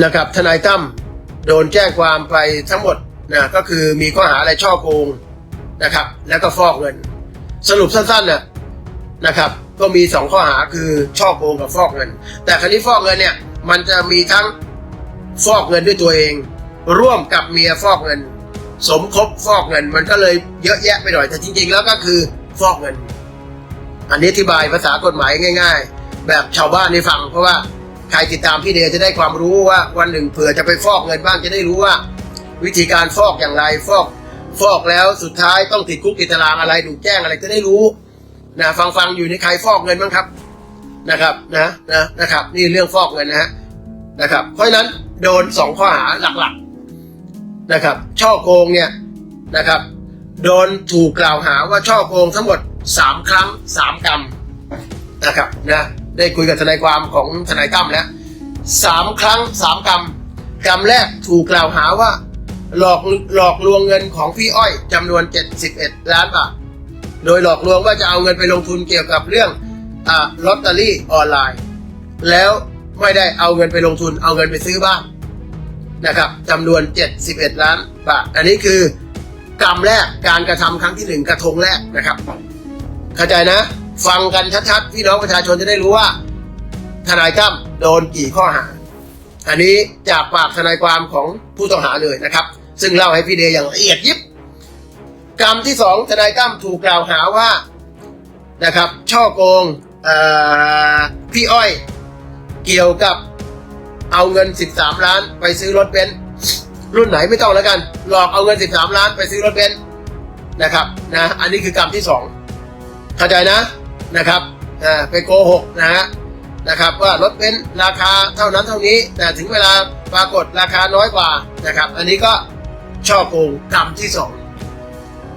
นะครับทนายตั้มโดนแจ้งความไปทั้งหมดนะก็คือมีข้อหาอะไรช่อโกงนะครับ แล้วก็ฟอกเงิน สรุปสั้นๆนะนะครับ ก็มีสองข้อหาคือช่อโกงกับฟอกเงิน แต่คราวนี้ฟอกเงินเนี่ยมันจะมีทั้งฟอกเงินด้วยตัวเอง ร่วมกับเมียฟอกเงิน สมคบฟอกเงิน มันก็เลยเยอะแยะไปหน่อยแต่จริง ๆ แล้วก็คือฟอกเงิน อันนี้อธิบายภาษากฎหมายง่าย ๆ แบบชาวบ้านให้ฟังเพราะว่า ใครติดตามพี่เดชจะได้ความรู้ว่าวันหนึ่งเผื่อจะไปฟอกเงินบ้างจะได้รู้ว่า วิธีการฟอกอย่างไรฟอก ฟอกแล้วสุดท้ายต้องติดคุกติดตารางอะไรถูกแจ้งอะไรจะได้รู้นะฟังฟังอยู่ในใครฟอกเงินบ้างครับนะครับนะนะนะครับ นี่เรื่องฟอกเงินนะฮะนะครับ เพราะฉะนั้นโดนสองข้อหาหลักๆนะครับ ช่อโกงเนี่ยนะครับ โดนถูกกล่าวหาว่าช่อโกงทั้งหมดสามครั้งสามกรรมนะครับนะ ได้คุยกับทนายความของทนายตั้มแล้วสามครั้งสามกรรมกรรมแรกถูกกล่าวหาว่า หลอกหลอกลวงเงินของพี่อ้อยจำนวน 71 ล้านบาท โดยหลอกลวงว่าจะเอาเงินไปลงทุนเกี่ยวกับเรื่องอ่าลอตเตอรี่ออนไลน์ แล้วไม่ได้เอาเงินไปลงทุน เอาเงินไปซื้อบ้านนะครับจำนวน 71 ล้านบาท อันนี้คือกรรมแรกการกระทำครั้งที่หนึ่งกระทงแรกนะครับ เข้าใจนะ ฟังกันชัดๆ พี่น้องประชาชนจะได้รู้ว่า ทนายตั้มโดนกี่ข้อหา อันนี้จากปากทนายความของผู้ต้องหาเลยนะครับ ซึ่งเล่าให้พี่เดย์อย่างละเอียดยิบ กรรมที่สองทนายตั้มถูกกล่าวหาว่านะครับ ช่อโกงพี่อ้อย เกี่ยวกับเอาเงิน 13 ล้านไปซื้อรถเบนซ์รุ่นไหนไม่ต้องแล้วกัน หลอกเอาเงิน 13 ล้านไปซื้อรถเบนซ์นะครับนะอันนี้คือกรรมที่สองเข้าใจนะ นะครับอ่าไปโกหกนะฮะนะครับว่ารถเป็นซ์ราคาเท่านั้นเท่านี้ แต่ถึงเวลาปรากฏราคาน้อยกว่านะครับ อันนี้ก็ช่อโกงกรรมที่สอง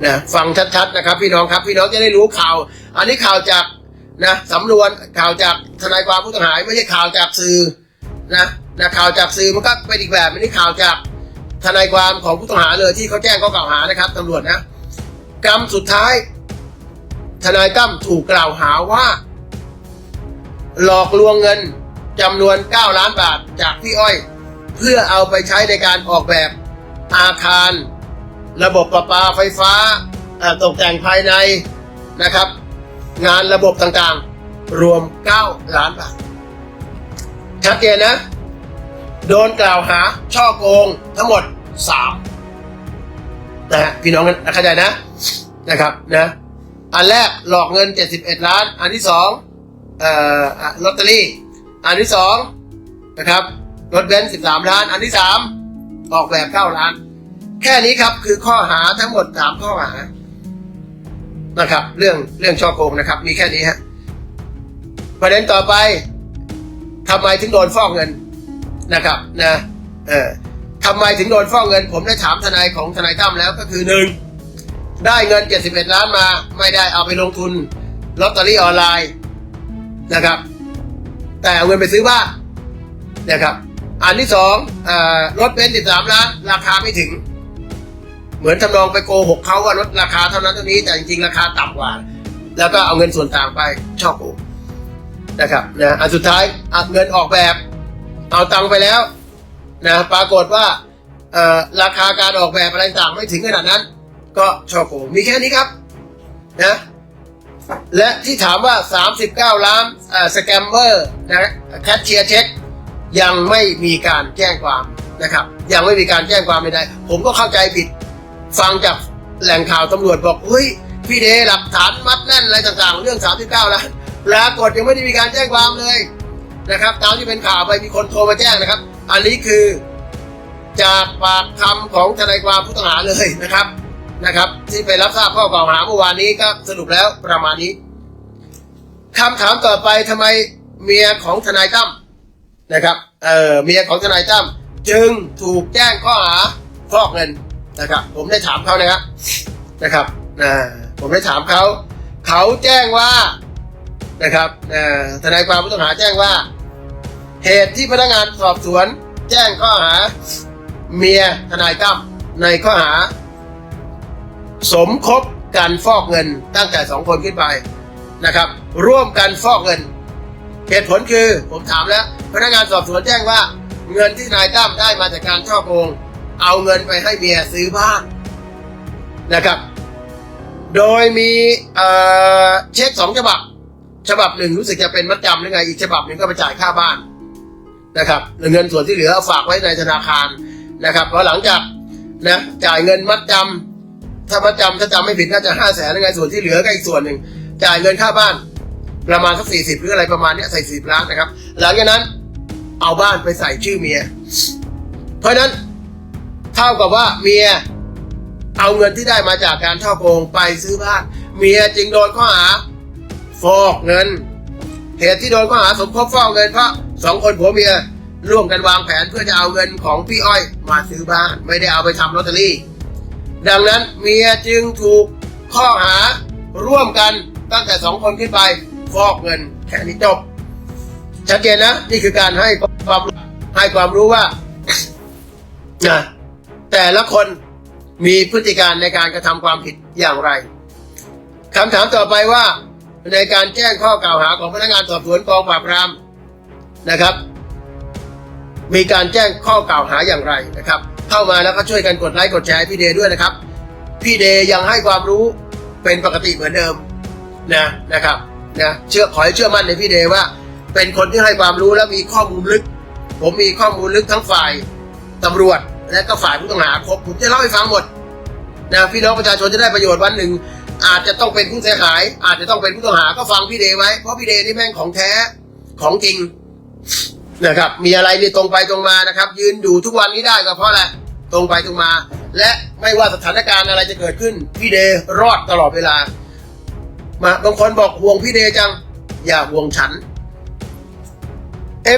นะฟังชัดๆนะครับ พี่น้องครับพี่น้องจะได้รู้ข่าว อันนี้ข่าวจากนะสำนวนข่าวจากทนายความผู้ต้องหาไม่ใช่ข่าวจากสื่อนะนะข่าวจากสื่อมันก็เป็นอีกแบบไม่ได้ข่าวจากทนายความของผู้ต้องหาเลยที่เขาแจ้งข้อกล่าวหานะครับตำรวจนะกรรมสุดท้าย ทนายตั้มถูกกล่าวหาว่า หลอกลวงเงินจำนวน 9 ล้านบาทจากพี่อ้อย เพื่อเอาไปใช้ในการออกแบบอาคาร ระบบประปาไฟฟ้าตกแต่งภายในนะครับ งานระบบต่างๆ รวม 9 ล้านบาท ชัดเจนนะ โดนกล่าวหาช่อโกงทั้งหมด 3นะฮะพี่น้องกันเข้าใจนะนะครับนะ อันแรกหลอกเงิน 71 ล้าน อันที่สองเอ่อลอตเตอรี่ อันที่สองนะครับรถเบนซ์สิบสามล้าน อันที่สามออกแบบเก้าล้าน แค่นี้ครับคือข้อหาทั้งหมดสามข้อหานะครับ เรื่องเรื่องช่อโกงนะครับ มีแค่นี้ฮะประเด็นต่อไปทำไมถึงโดนฟอกเงินนะครับนะเออทำไมถึงโดนฟอกเงิน ผมได้ถามทนายของทนายตั้มแล้วก็คือหนึ่ง ได้เงิน 71 ล้านมา ไม่ได้เอาไปลงทุนลอตเตอรี่ออนไลน์นะครับ แต่เอาเงินไปซื้อบ้านนะครับ อันที่สองอรถเบนซ์13 ล้าน ราคาไม่ถึง เหมือนทำนองไปโกหกเขาว่ารถราคาเท่านั้นเท่านี้แต่จริงๆราคาต่ำกว่า แล้วก็เอาเงินส่วนต่างไปช่อโกงนะครับนะอันสุดท้ายอัดเงินออกแบบ เอาตังค์ไปแล้วนะปรากฏว่าราคาการออกแบบอะไรต่างไม่ถึงขนาดนั้น ก็ช่อโกงมีแค่นี้ครับนะและที่ถามว่า 39 ล้านสแกมเมอร์นะแคชเชียร์เช็คยังไม่มีการแจ้งความนะครับ ยังไม่มีการแจ้งความไม่ได้ผมก็เข้าใจผิด ฟังจากแหล่งข่าวตำรวจบอกเฮ้ยพี่เดหลักฐานมัดแน่นอะไรต่างๆ เรื่อง 39 ล้านปรากฏยังไม่ได้มีการแจ้งความเลยนะครับ ตามที่เป็นข่าวไปมีคนโทรมาแจ้งนะครับ อันนี้คือจากปากคำของทนายความผู้ต้องหาเลยนะครับ นะครับ ที่ไปรับทราบข้อกล่าวหาเมื่อวานนี้ก็สรุปแล้วประมาณนี้คำถามต่อไปทำไมเมียของทนายตั้มนะครับเออเมียของทนายตั้มจึงถูกแจ้งข้อหาฟอกเงินนะครับ ผมได้ถามเขานะครับนะครับอ่าผมได้ถามเขาเขาแจ้งว่านะครับทนายความผู้ต้องหาแจ้งว่า เหตุที่พนักงานสอบสวน แจ้งข้อหาเมียทนายตั้มในข้อหา สมคบการฟอกเงินตั้งแต่สองคนขึ้นไปนะครับ ร่วมกันฟอกเงิน เหตุผลคือผมถามแล้ว พนักงานสอบสวนแจ้งว่า เงินที่นายตั้มได้มาจากการช่อโกง เอาเงินไปให้เมียซื้อบ้านนะครับ โดยมีเช็คสองฉบับ ฉบับหนึ่งรู้สึกจะเป็นมัดจำหรือไง อีกฉบับหนึ่งก็ไปจ่ายค่าบ้านนะครับเงินส่วนที่เหลือฝากไว้ในธนาคารนะครับพอหลังจากนะจ่ายเงินมัดจำ ถ้ามัดจำถ้าจำไม่ผิดน่าจะห้าแสนหรือไงส่วนที่เหลือก็อีกส่วนหนึ่งจ่ายเงินค่าบ้าน ประมาณสักสี่สิบหรืออะไรประมาณเนี้ยใส่สิบล้านนะครับ หลังจากนั้นเอาบ้านไปใส่ชื่อเมีย เพราะฉะนั้นเท่ากับว่าเมียเอาเงินที่ได้มาจากการช่อโกงไปซื้อบ้าน เมียจึงโดนข้อหาฟอกเงิน เหตุที่โดนข้อหาสมคบฟอกเงินเพราะสองคนผัวเมียร่วมกันวางแผนเพื่อจะเอาเงินของพี่อ้อยมาซื้อบ้าน ไม่ได้เอาไปทำลอตเตอรี่ ดังนั้นเมียจึงถูกข้อหาร่วมกันตั้งแต่สองคนขึ้นไปฟอกเงินแค่นี้จบชัดเจนนะนี่คือการให้ความให้ความรู้ว่านะแต่ละคนมีพฤติการในการกระทำความผิดอย่างไรคำถามต่อไปว่า ในการแจ้งข้อกล่าวหาของพนักงานสอบสวนกองปราบปรามนะครับ มีการแจ้งข้อกล่าวหาอย่างไรนะครับ เข้ามาแล้วก็ช่วยกันกดไลค์กดแชร์พี่เดย์ด้วยนะครับ พี่เดย์ยังให้ความรู้เป็นปกติเหมือนเดิมนะนะครับนะเชื่อขอให้เชื่อมั่นในพี่เดย์ว่า เป็นคนที่ให้ความรู้และมีข้อมูลลึก ผมมีข้อมูลลึกทั้งฝ่ายตำรวจ และก็ฝ่ายผู้ต้องหาครบผมจะเล่าให้ฟังหมดนะพี่น้องประชาชนจะได้ประโยชน์วันหนึ่ง อาจจะต้องเป็นผู้เสียหาย อาจจะต้องเป็นผู้ต้องหาก็ฟังพี่เดย์ไว้เพราะพี่เดย์นี่แม่งของแท้ของจริง นะครับ มีอะไรนี่ตรงไปตรงมานะครับ ยืนอยู่ทุกวันนี้ได้ก็เพราะอะไรตรงไปตรงมา และไม่ว่าสถานการณ์อะไรจะเกิดขึ้น พี่เดรอดตลอดเวลา มาบางคนบอกห่วงพี่เดจัง อย่าห่วงฉัน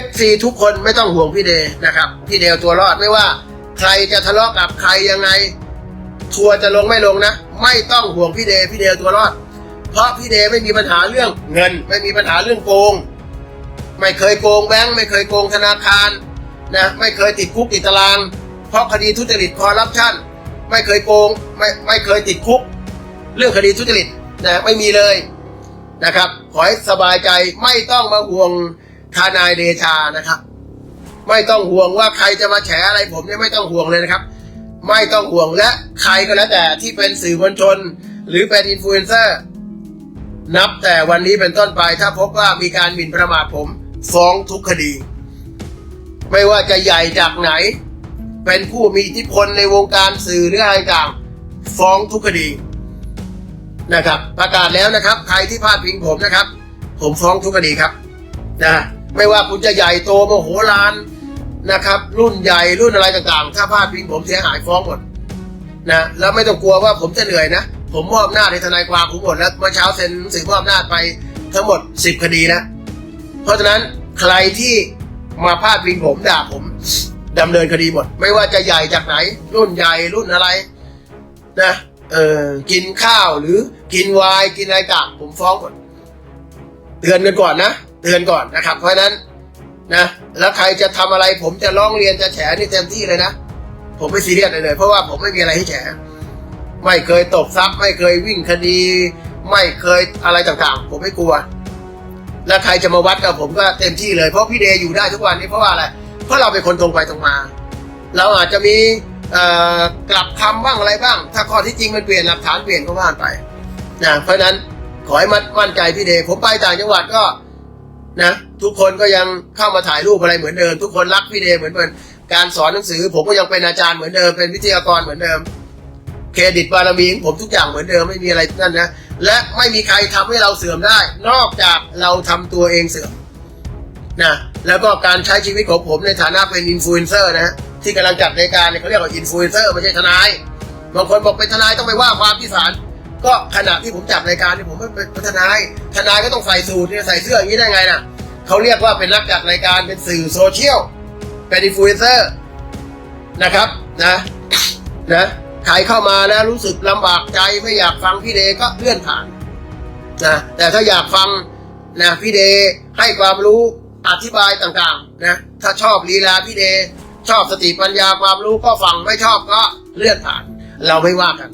FC ทุกคนไม่ต้องห่วงพี่เดนะครับ พี่เดเอาตัวรอดไม่ว่า ใครจะทะเลาะกับใครยังไง ทัวร์จะลงไม่ลงนะ ไม่ต้องห่วงพี่เดพี่เดเอาตัวรอด เพราะพี่เดไม่มีปัญหาเรื่องเงิน ไม่มีปัญหาเรื่องโกง ไม่เคยโกงแบงก์ไม่เคยโกงธนาคารนะไม่เคยติดคุกติดตาราง เพราะคดีทุจริตคอร์รัปชันไม่เคยโกงไม่ไม่เคยติดคุก เรื่องคดีทุจริตนะไม่มีเลยนะครับ ขอให้สบายใจไม่ต้องมาห่วงทนายเดชานะครับ ไม่ต้องห่วงว่าใครจะมาแฉอะไรผมเนี่ยไม่ต้องห่วงเลยนะครับ ไม่ต้องห่วงและใครก็แล้วแต่ที่เป็นสื่อมวลชน หรือเป็นอินฟลูเอนเซอร์นับแต่วันนี้เป็นต้นไปถ้าพบว่ามีการหมิ่นประมาทผม ฟ้องทุกคดี ไม่ว่าจะใหญ่จากไหน เป็นผู้มีอิทธิพลในวงการสื่อหรืออะไรต่างฟ้องทุกคดีนะครับ ประกาศแล้วนะครับ ใครที่พลาดพิงผมนะครับ ผมฟ้องทุกคดีครับนะไม่ว่าคุณจะใหญ่โตโมโหลานนะครับ รุ่นใหญ่รุ่นอะไรต่างๆ ถ้าพลาดพิงผมเสียหายฟ้องหมดนะแล้วไม่ต้องกลัวว่าผมจะเหนื่อยนะผมมอบอำนาจให้ทนายความผมหมดแล้วเมื่อเช้าเซ็นสือมอบอำนาไปทั้งหมด 10 คดีนะ เพราะฉะนั้นใครที่มาพาดพิงผมด่าผมดำเนินคดีหมด ไม่ว่าจะใหญ่จากไหน รุ่นใหญ่รุ่นอะไรนะเออกินข้าวหรือกินวน์กินอะไรต่างผมฟ้องหมดเตือนกันก่อนนะ เตือนก่อนนะครับ เพราะฉะนั้นนะแล้วใครจะทำอะไร ผมจะร้องเรียนจะแฉนี่เต็มที่เลยนะผมไม่ซีเรียสเลยเลย เพราะว่าผมไม่มีอะไรให้แฉไม่เคยตกทรัพย์ ไม่เคยวิ่งคดี ไม่เคยอะไรต่างๆ ผมไม่กลัว แล้วใครจะมาวัดกับผมก็เต็มที่เลยเพราะพี่เดย์อยู่ได้ทุกวันนี้เพราะว่าอะไร เพราะเราเป็นคนตรงไปตรงมา เราอาจจะมีกลับคำบ้างอะไรบ้าง ถ้าข้อที่จริงมันเปลี่ยนหลักฐานเปลี่ยนก็ว่านไปนะเพราะนั้นขอให้มั่นมั่นใจพี่เดย์ผมไปต่างจังหวัดก็นะทุกคนก็ยังเข้ามาถ่ายรูปอะไรเหมือนเดิม ทุกคนรักพี่เดย์เหมือนเดิมการสอนหนังสือ ผมก็ยังเป็นอาจารย์เหมือนเดิมเป็นวิทยากรเหมือนเดิม เครดิตบารมีผมทุกอย่างเหมือนเดิมไม่มีอะไรนั่นนะ และไม่มีใครทำให้เราเสื่อมได้ นอกจากเราทำตัวเองเสื่อมนะแล้วก็การใช้ชีวิตของผมในฐานะเป็นอินฟลูเอนเซอร์นะฮะที่กำลังจัดรายการเนี่ยเขาเรียกว่าอินฟลูเอนเซอร์ไม่ใช่ทนายบางคนบอกเป็นทนายต้องไปว่าความที่ศาลก็ขณะที่ผมจัดรายการเนี่ยผมไม่เป็นทนายทนายก็ต้องใส่สูทเนี่ยใส่เสื้ออย่างนี้ได้ไงน่ะเขาเรียกว่าเป็นนักจัดรายการเป็นสื่อโซเชียลเป็นอินฟลูเอนเซอร์นะครับนะนะ ใครเข้ามานะรู้สึกลำบากใจไม่อยากฟังพี่เดก็เลื่อนผ่านนะแต่ถ้าอยากฟังนะพี่เดให้ความรู้อธิบายต่างๆนะถ้าชอบลีลาพี่เดชอบสติปัญญาความรู้ก็ฟังไม่ชอบก็เลื่อนผ่าน เราไม่ว่ากัน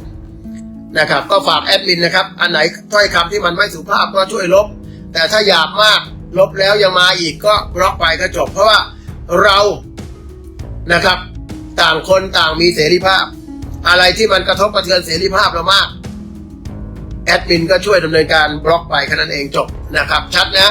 นะครับ ก็ฝากแอดมินนะครับ อันไหนถ้อยคำที่มันไม่สุภาพก็ช่วยลบ แต่ถ้าหยาบมากลบแล้วยังมาอีกก็บล็อกไปก็จบ เพราะว่าเรานะครับ ต่างคนต่างมีเสรีภาพ อะไรที่มันกระทบกระเทือนเสรีภาพเรามาก แอดมินก็ช่วยดำเนินการบล็อกไปแค่นั้นเองจบนะครับ ชัดนะ